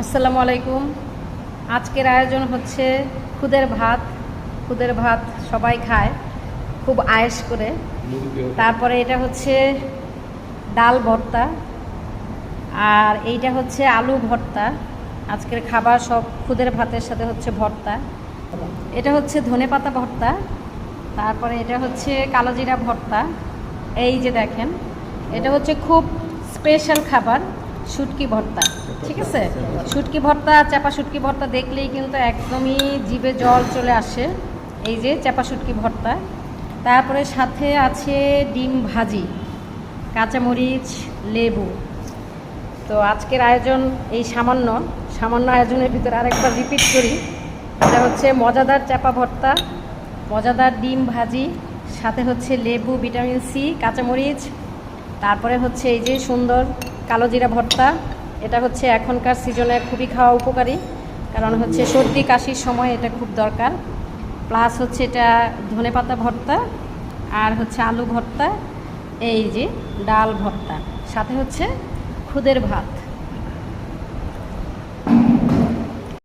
আসসালামু আলাইকুম। আজকের আয়োজন হচ্ছে খুদের ভাত। খুদের ভাত সবাই খায়, খুব আয়েস করে। তারপরে এটা হচ্ছে ডাল ভর্তা আর এইটা হচ্ছে আলু ভর্তা। আজকের খাবার সব খুদের ভাতের সাথে হচ্ছে ভর্তা। এটা হচ্ছে ধনেপাতা ভর্তা, তারপরে এটা হচ্ছে কালোজিরা ভর্তা। এই যে দেখেন, এটা হচ্ছে খুব স্পেশাল খাবার। শুটকি ভর্তা ঠিক আছে? শুটকি ভর্তা। চাপা শুটকি ভর্তা দেখলেই কিন্তু একদমই জিভে জল চলে আসে। এই যে চাপা শুটকি ভর্তা। তারপরে সাথে আছে ডিম ভাজি কাঁচামরিচ লেবু। তো আজকের আয়োজন এই সামান্য সামান্য আয়োজনের ভিতরে আরেকবার রিপিট করি। এটা হচ্ছে মজাদার চাপা ভর্তা মজাদার ডিম ভাজি সাথে হচ্ছে লেবু ভিটামিন সি কাঁচামরিচ তারপরে হচ্ছে এই যে সুন্দর কালো জিরা ভর্তা, এটা হচ্ছে এখনকার সিজনে খুবই খাওয়া উপকারী, কারণ হচ্ছে সর্দি কাশির সময় এটা খুব দরকার। প্লাস হচ্ছে এটা ধনেপাতা ভর্তা আর হচ্ছে আলু ভর্তা, এই যে ডাল ভর্তা। সাথে হচ্ছে খুদের ভাত।